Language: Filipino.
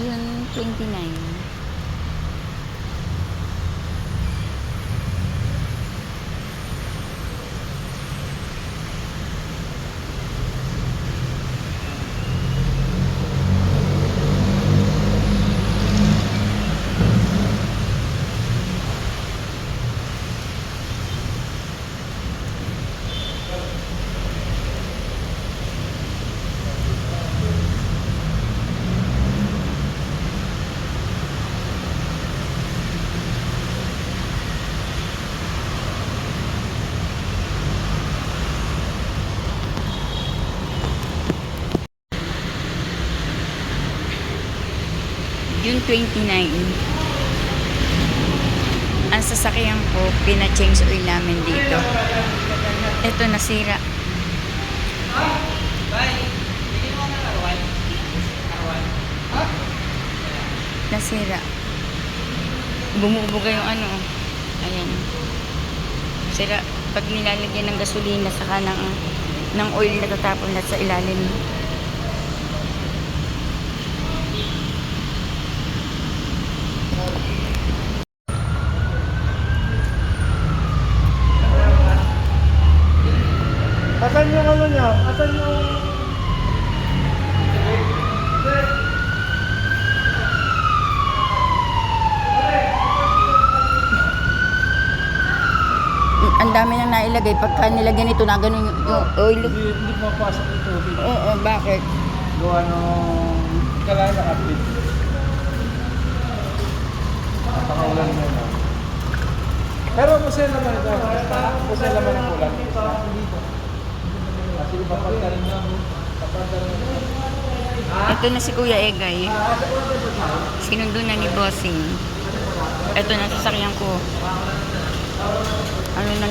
June 29. June 29. Ang sasakyan ko, pina-change oil namin dito. Ito nasira. Nasira. Bumubuga yung ano. Ayan. Sira. Pag nilalagyan ng gasolina saka ng, ng oil na tatapon na sa ilalim. Asan yung ano niya? Asan yung... Ang dami na nailagay. Pagka nilagyan ito na ganun yung, yung oil. Hindi, hindi pumapasok yung tubig. Oo, bakit? Gawa nung... Kailangan nakapit. Napakaulan mo na. Pero musel naman ito. Musel naman ang ulan. Kasi Ito na si Kuya Egay. Sinundo na ni Bossing. Ito na sasakyan ko. Ano nang